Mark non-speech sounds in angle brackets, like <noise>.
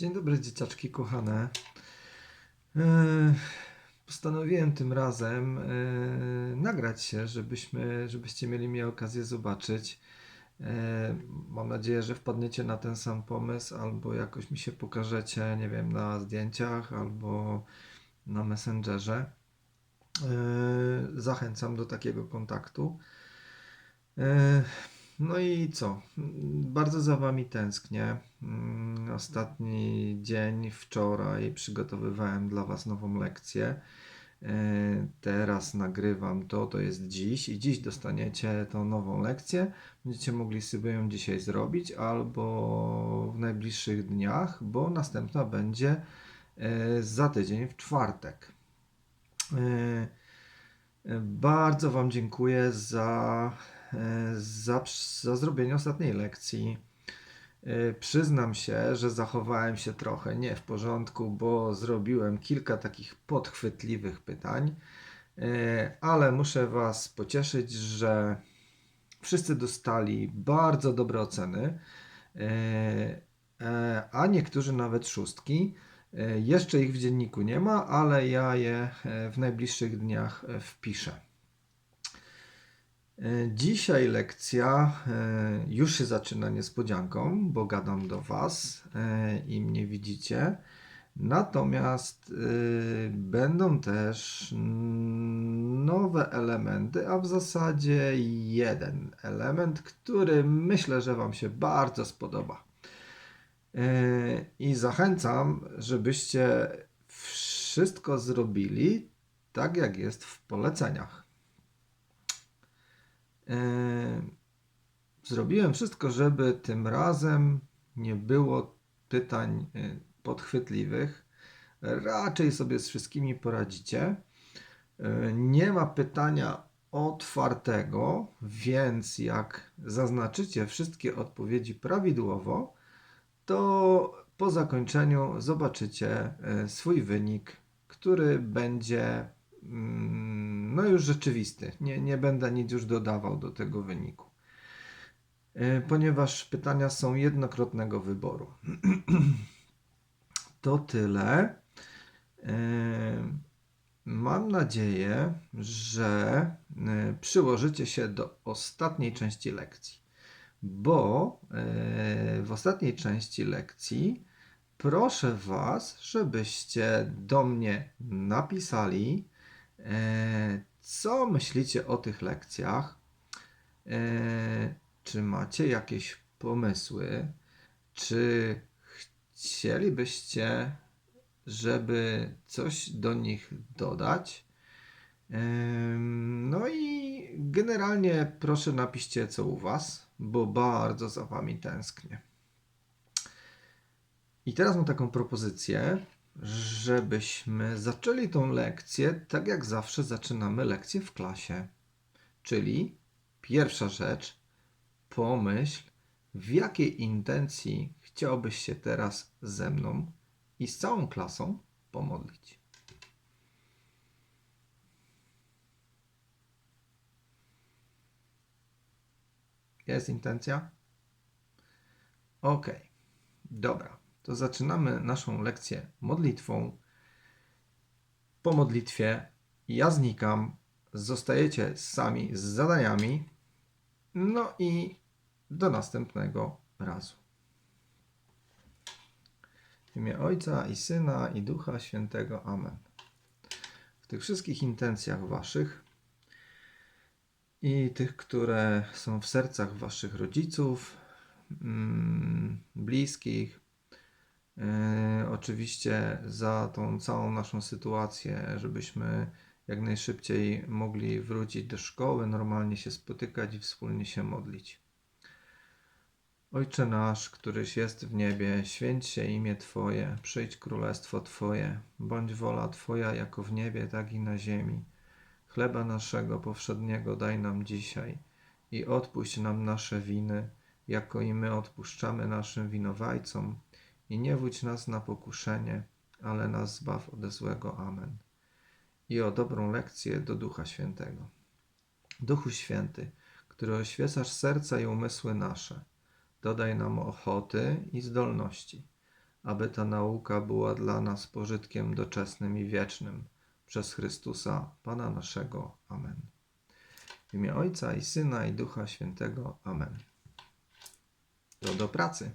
Dzień dobry, dzieciaczki kochane. E, Postanowiłem tym razem e, nagrać się, żebyśmy, żebyście mieli mi okazję zobaczyć. E, Mam nadzieję, że wpadniecie na ten sam pomysł, albo jakoś mi się pokażecie, nie wiem, na zdjęciach, albo na Messengerze. Zachęcam do takiego kontaktu. No i co? Bardzo za Wami tęsknię. Ostatni dzień, wczoraj przygotowywałem dla Was nową lekcję. E, Teraz nagrywam to, to jest dziś i dziś dostaniecie tą nową lekcję. Będziecie mogli sobie ją dzisiaj zrobić albo w najbliższych dniach, bo następna będzie e, za tydzień w czwartek. E, bardzo Wam dziękuję za, za, za zrobienie ostatniej lekcji. E, Przyznam się, że zachowałem się trochę nie w porządku, bo zrobiłem kilka takich podchwytliwych pytań, E, ale muszę Was pocieszyć, że wszyscy dostali bardzo dobre oceny, e, a niektórzy nawet szóstki. Jeszcze ich w dzienniku nie ma, ale ja je w najbliższych dniach wpiszę. E, Dzisiaj lekcja e, już się zaczyna niespodzianką, bo gadam do Was e, i mnie widzicie. Natomiast będą też nowe elementy, a w zasadzie jeden element, który myślę, że Wam się bardzo spodoba. I zachęcam, żebyście wszystko zrobili tak, jak jest w poleceniach. E, Zrobiłem wszystko, żeby tym razem nie było pytań e, podchwytliwych. Raczej sobie z wszystkimi poradzicie. E, Nie ma pytania otwartego, więc jak zaznaczycie wszystkie odpowiedzi prawidłowo, to po zakończeniu zobaczycie swój wynik, który będzie no już rzeczywisty. Nie, nie będę nic już dodawał do tego wyniku. E, Ponieważ pytania są jednokrotnego wyboru. <clears throat> To tyle. E, Mam nadzieję, że e, przyłożycie się do ostatniej części lekcji, bo w ostatniej części lekcji proszę Was, żebyście do mnie napisali, co myślicie o tych lekcjach. E, Czy macie jakieś pomysły? Czy chcielibyście, żeby coś do nich dodać? Em, No i generalnie proszę napiszcie co u Was, bo bardzo za Wami tęsknię. I teraz mam taką propozycję, żebyśmy zaczęli tą lekcję tak jak zawsze zaczynamy lekcję w klasie. Czyli pierwsza rzecz, pomyśl, w jakiej intencji chciałbyś się teraz ze mną i z całą klasą pomodlić. Jest intencja? Ok, dobra. To zaczynamy naszą lekcję modlitwą. Po modlitwie ja znikam, zostajecie sami z zadaniami. No i do następnego razu. W imię Ojca i Syna i Ducha Świętego. Amen. W tych wszystkich intencjach Waszych i tych, które są w sercach Waszych rodziców, mm, bliskich, oczywiście za tą całą naszą sytuację, żebyśmy jak najszybciej mogli wrócić do szkoły, normalnie się spotykać i wspólnie się modlić. Ojcze nasz, któryś jest w niebie, święć się imię Twoje, przyjdź królestwo Twoje, bądź wola Twoja jako w niebie, tak i na ziemi. Chleba naszego powszedniego daj nam dzisiaj i odpuść nam nasze winy, jako i my odpuszczamy naszym winowajcom. I nie wódź nas na pokuszenie, ale nas zbaw ode złego. Amen. I o dobrą lekcję do Ducha Świętego. Duchu Święty, który oświecasz serca i umysły nasze, dodaj nam ochoty i zdolności, aby ta nauka była dla nas pożytkiem doczesnym i wiecznym. Przez Chrystusa, Pana naszego. Amen. W imię Ojca i Syna i Ducha Świętego. Amen. To do pracy.